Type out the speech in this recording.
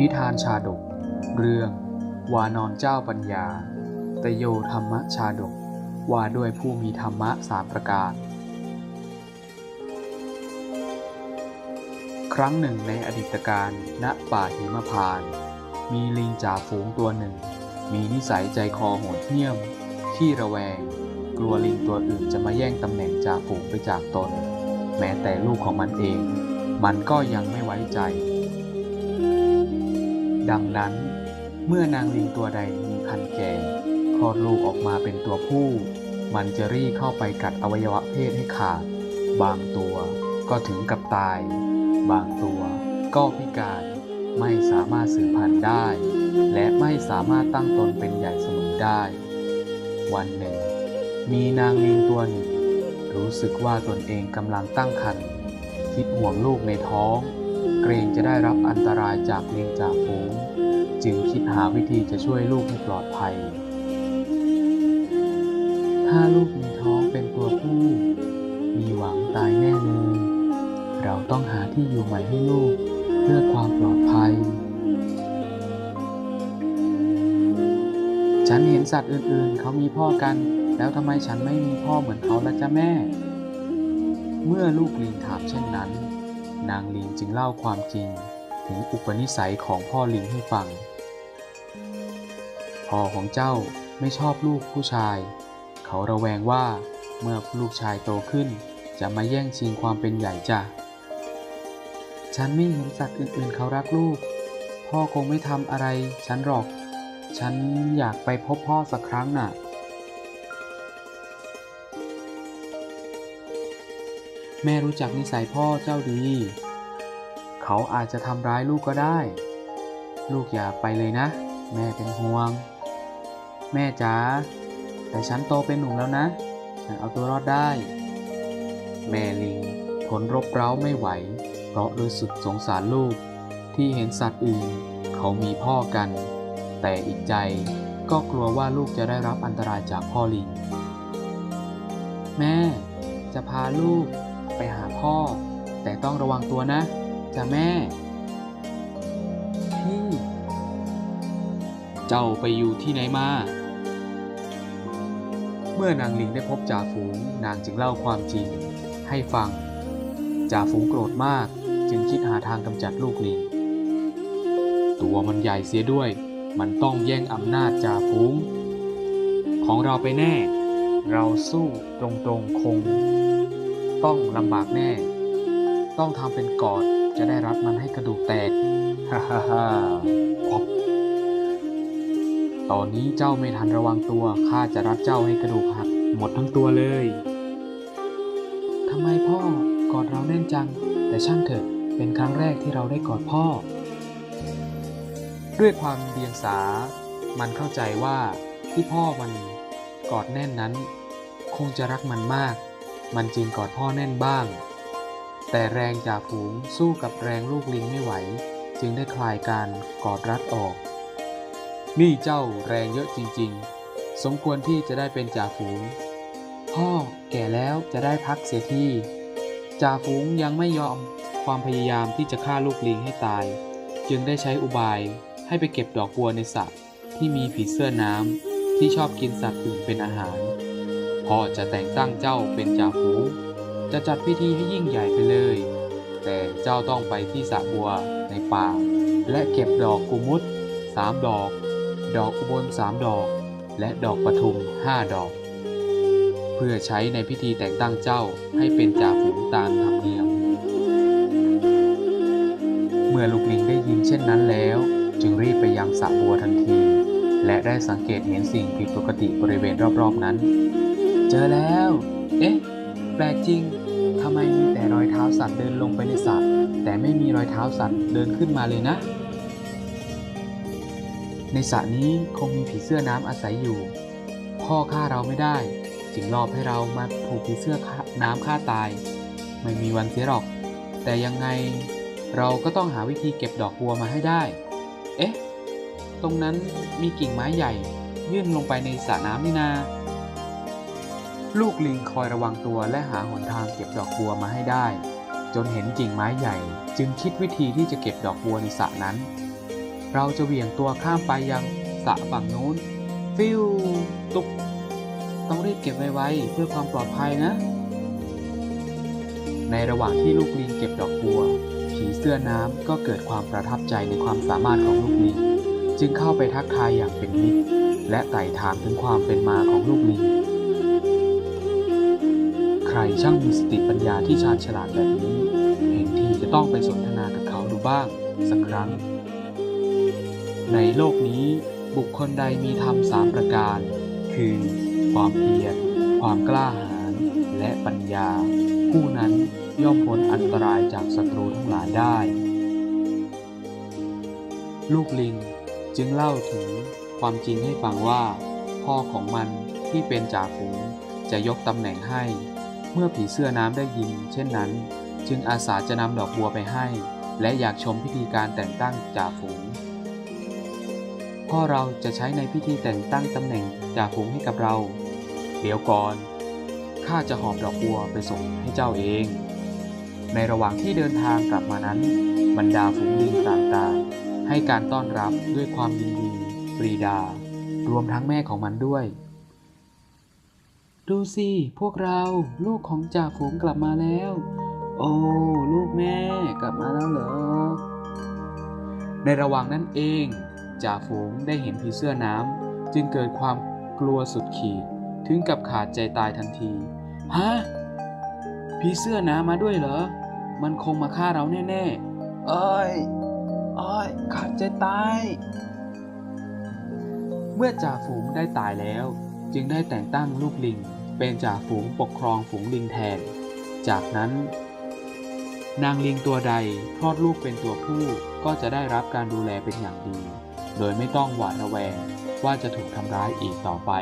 นิทานชาดก เรื่อง วานอนเจ้าปัญญา ตโยธรรมชาดก ว่าด้วยผู้มีธรรมะสามประการ ครั้งหนึ่งในอดีตการณป่าหิมพาน มีลิงจ่าฝูงตัวหนึ่ง มีนิสัยใจคอโหดเหี้ยม ขี้ระแวง กลัวลิงตัวอื่นจะมาแย่งตำแหน่งจ่าฝูงไปจากตน แม้แต่ลูกของมันเอง มันก็ยังไม่ไว้ใจ ดังนั้น เมื่อนางลิงตัวใดมีคันแก่คลอดลูกออกมาเป็นตัวผู้ มันจะรีเข้าไปกัดอวัยวะเพศให้ขาด บางตัวก็ถึงกับตาย บางตัวก็พิการไม่สามารถสืบพันธุ์ได้ และไม่สามารถตั้งตนเป็นใหญ่เสมอได้ วันหนึ่ง มีนางลิงตัวหนึ่ง รู้สึกว่าตนเองกำลังตั้งครรภ์คิดห่วงลูกในท้อง เกรงจะได้รับอันตรายจากลิงจ่าฝูง จึงคิดหาวิธีจะช่วยลูกให้ปลอดภัย ถ้าลูกในท้องเป็นตัวผู้ มีหวังตายแน่เลยเราต้องหาที่อยู่ใหม่ให้ลูกเพื่อความปลอดภัย ฉันเห็นสัตว์อื่นๆ เขามีพ่อกัน แล้วทำไมฉันไม่มีพ่อเหมือนเขาล่ะจ๊ะแม่ เมื่อลูกลิงถามเช่นนั้น นางลิงจึงเล่าความจริงถึงอุปนิสัยของพ่อลิงให้ฟัง พ่อของเจ้าไม่ชอบลูกผู้ชาย เขาระแวงว่าเมื่อลูกชายโตขึ้น จะมาแย่งชิงความเป็นใหญ่จ้ะ ฉันไม่เห็นสัตว์อื่นๆเขารักลูก พ่อคงไม่ทำอะไรฉันหรอก ฉันอยากไปพบพ่อสักครั้งน่ะ แม่รู้จักนิสัยพ่อเจ้าดี เขาอาจจะทำร้ายลูกก็ได้ ลูกอย่าไปเลยนะ แม่เป็นห่วง แม่จ๋าแต่ฉันโตเป็นหนุ่มแล้วนะ ฉันเอาตัวรอดได้ แม่ลิงทนรบเร้าไม่ไหว เพราะรู้สึกสงสารลูก ที่เห็นสัตว์อื่น เขามีพ่อกัน แต่อีกใจก็กลัวว่าลูกจะได้รับอันตรายจากพ่อลิง แม่จะพาลูก ไปหาพ่อ แต่ต้องระวังตัวนะจ้ะแม่ พี่ เจ้าไปอยู่ที่ไหนมา เมื่อนางลิงได้พบจ่าฝูงนางจึงเล่าความจริง ให้ฟังจ่าฝูงโกรธมากจึงคิดหาทางกำจัดลูกลิง ตัวมันใหญ่เสียด้วย มันต้องแย่งอำนาจจ่าฝูง ของเราไปแน่ เราสู้ตรงๆคง ต้องลำบากแน่ ต้องทำเป็นกอดจะได้รัดมันให้กระดูกแตก ฮ่าฮ่าฮ่าอ๊อบตอนนี้เจ้าไม่ทันระวังตัวข้าจะรัดเจ้าให้กระดูกหักหมดทั้งตัวเลยทำไมพ่อกอดเราแน่นจัง แต่ช่างเถอะเป็นครั้งแรกที่เราได้กอดพ่อ ด้วยความเดียงสา มันเข้าใจว่าที่พ่อมันกอดแน่นนั้น คงจะรักมันมาก มันจึงกอดพ่อแน่นบ้าง แต่แรงจากฝูงสู้กับแรงลูกลิงไม่ไหว จึงได้คลายการกอดรัดออก นี่เจ้าแรงเยอะจริงๆ สมควรที่จะได้เป็นจ่าฝูง พ่อแก่แล้วจะได้พักเสียที่จ่าฝูงยังไม่ยอมความพยายามที่จะฆ่าลูกลิงให้ตาย จึงได้ใช้อุบายให้ไปเก็บดอกบัวในสระที่มีผีเสื้อน้ำที่ชอบกินสัตว์อื่นเป็นอาหาร พ่อจะแต่งตั้งเจ้าเป็นจ่าฝูงจะจัดพิธีให้ยิ่งใหญ่ไปเลย แต่เจ้าต้องไปที่สระบัวในป่า และเก็บดอกกุมุตสามดอก ดอกอุบลสามดอก และดอกปทุมห้าดอก เพื่อใช้ในพิธีแต่งตั้งเจ้าให้เป็นจ่าฝูงตามธรรมเนียม เมื่อลูกลิงได้ยินเช่นนั้นแล้ว จึงรีบไปยังสระบัวทันที และได้สังเกตเห็นสิ่งผิดปกติบริเวณรอบๆนั้น เจอแล้ว เอ๊ะ แปลกจริง ทำไมมีแต่รอยเท้าสัตว์เดินลงไปในสระ แต่ไม่มีรอยเท้าสัตว์เดินขึ้นมาเลยนะ ในสระนี้คงมีผีเสื้อน้ำอาศัยอยู่ พ่อฆ่าเราไม่ได้ จึงรอบให้เรามาถูกผีเสื้อฆ่น้ำฆ่าตาย ไม่มีวันเสียหรอก แต่ยังไงเราก็ต้องหาวิธีเก็บดอกบัวมาให้ได้ เอ๊ะ ตรงนั้นมีกิ่งไม้ใหญ่ ยื่นลงไปในสระน้ำนี่นา ลูกลิงคอยระวังตัวและหาหนทางเก็บดอกบัวมาให้ได้ จนเห็นกิ่งไม้ใหญ่ จึงคิดวิธีที่จะเก็บดอกบัวในสระนั้น เราจะเหวี่ยงตัวข้ามไปยังสระฝั่งนู้น ฟิวตุก ต้องรีบเก็บไว้เพื่อความปลอดภัยนะ ในระหว่างที่ลูกลิงเก็บดอกบัว ผีเสื้อน้ำก็เกิดความประทับใจในความสามารถของลูกลิง จึงเข้าไปทักทายอย่างเป็นมิตรและไต่ถามถึงความเป็นมาของลูกลิง ใครช่างมีสติปัญญาที่ชาญฉลาดแบบนี้ เห็นทีจะต้องไปสนทนากับเขาดูบ้าง สักครั้ง ในโลกนี้บุคคลใดมีธรรมสามประการ คือ ความเพียร ความกล้าหาญ และปัญญา ผู้นั้นย่อมพ้นอันตรายจากศัตรูทั้งหลายได้ ลูกลิงจึงเล่าถึงความจริงให้ฟังว่า พ่อของมันที่เป็นจ่าฝูงจะยกตำแหน่งให้ เมื่อผีเสื้อน้ำได้ยิน เช่นนั้น จึงอาสาจะนำดอกบัวไปให้ และอยากชมพิธีการแต่งตั้งจ่าฝูง พ่อเราจะใช้ในพิธีแต่งตั้งตำแหน่งจ่าฝูงให้กับเรา เดี๋ยวก่อนข้าจะหอบดอกบัวไปส่งให้เจ้าเอง ในระหว่างที่เดินทางกลับมานั้น บรรดาฝูงลิงต่างๆ ให้การต้อนรับด้วยความยินดีปรีดา รวมทั้งแม่ของมันด้วย ดูสิ พวกเราลูกของจ่าฝูงกลับมาแล้ว โอ้ ลูกแม่กลับมาแล้วเหรอ ในระหว่างนั้นเองจ่าฝูงได้เห็นผีเสื้อน้ำจึงเกิดความกลัวสุดขีด ถึงกับขาดใจตายทันที ฮะผีเสื้อน้ำมาด้วยเหรอ มันคงมาฆ่าเราแน่ๆ เอ้ยเอ้ยขาดใจตาย เมื่อจ่าฝูงได้ตายแล้ว จึงได้แต่งตั้งลูกลิง เป็นจ่าฝูงปกครองฝูงลิงแทน จากนั้น นางลิงตัวใดคลอดลูกเป็นตัวผู้ก็จะได้รับการดูแลเป็นอย่างดี โดยไม่ต้องหวาดระแวงว่าจะถูกทำร้ายอีกต่อไป